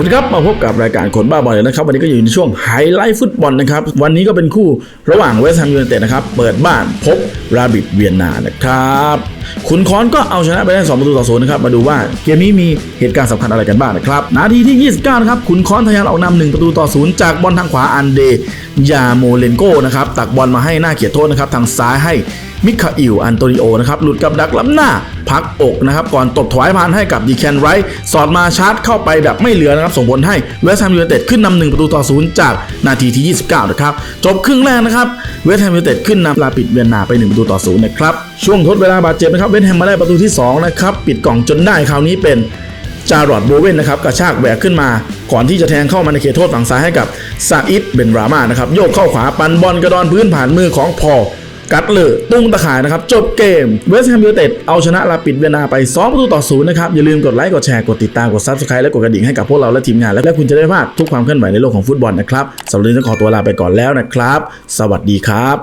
สวัสดีครับมาพบกับรายการคนบ้าบอลเลยนะครับ วันนี้ก็อยู่ในช่วงไฮไลท์ฟุตบอลนะครับ วันนี้ก็เป็นคู่ระหว่างเวสต์แฮมยูไนเต็ดนะครับ เปิดบ้านพบราบิดเวียนนานะครับคุณคอนก็เอาชนะไปได้2ประตูต่อศูนย์นะครับ มาดูว่าเกมนี้มีเหตุการณ์สำคัญอะไรกันบ้างนะครับ นาทีที่ 29 นะครับคุณคอนทะยานออกนำหนึ่งประตูต่อศูนย์จากบอลทางขวาอันเดยาโมเลนโกนะครับตักบอลมาให้หน้าเขียดโทษนะครับทางซ้ายให้ มิคาอิลอันโตนิโอนะครับหลุดกับดักล้ำหน้าพักอกนะครับก่อนตบถวายพานให้กับดีแคนไรท์สอดมาชาร์จเข้าไปแบบไม่เหลือนะครับส่งผลให้เวสต์แฮมยูไนเต็ดขึ้นนำหนึ่งประตูต่อศูนย์จากนาทีที่ 29 นะครับ จบครึ่งแรกนะครับเวสต์แฮมยูไนเต็ดขึ้นนำลาปิดเวียนนาไป1ประตูต่อศูนย์นะครับช่วงทดเวลาบาดเจ็บนะครับเวสต์แฮมมาได้ประตูที่2นะครับปิดกล่องจนได้คราวนี้เป็นจารอดโบเวนนะครับกระชากแหวกขึ้นมา ก่อนที่จะแทงเข้ามาในเขตโทษฝั่งซ้ายให้กับซาอิดเบนรามานะครับโยกเข้าขวาปันบอลกระดอนพื้นผ่านมือของพอ กัตเลอร์ตุ้งตะข่ายนะครับ จบเกมเวสต์แฮมยูไนเต็ดเอาชนะลาปิดเวียนาไป2ประตูต่อศูนย์นะครับ อย่าลืมกดไลค์ กดแชร์ กดติดตาม กดซับสไครต์และกดกระดิ่งให้กับพวกเราและทีมงาน และคุณจะได้พลาดทุกความเคลื่อนไหวในโลกของฟุตบอลนะครับสำหรับวันนี้ต้องขอตัวลาไปก่อนแล้วนะครับ สวัสดีครับ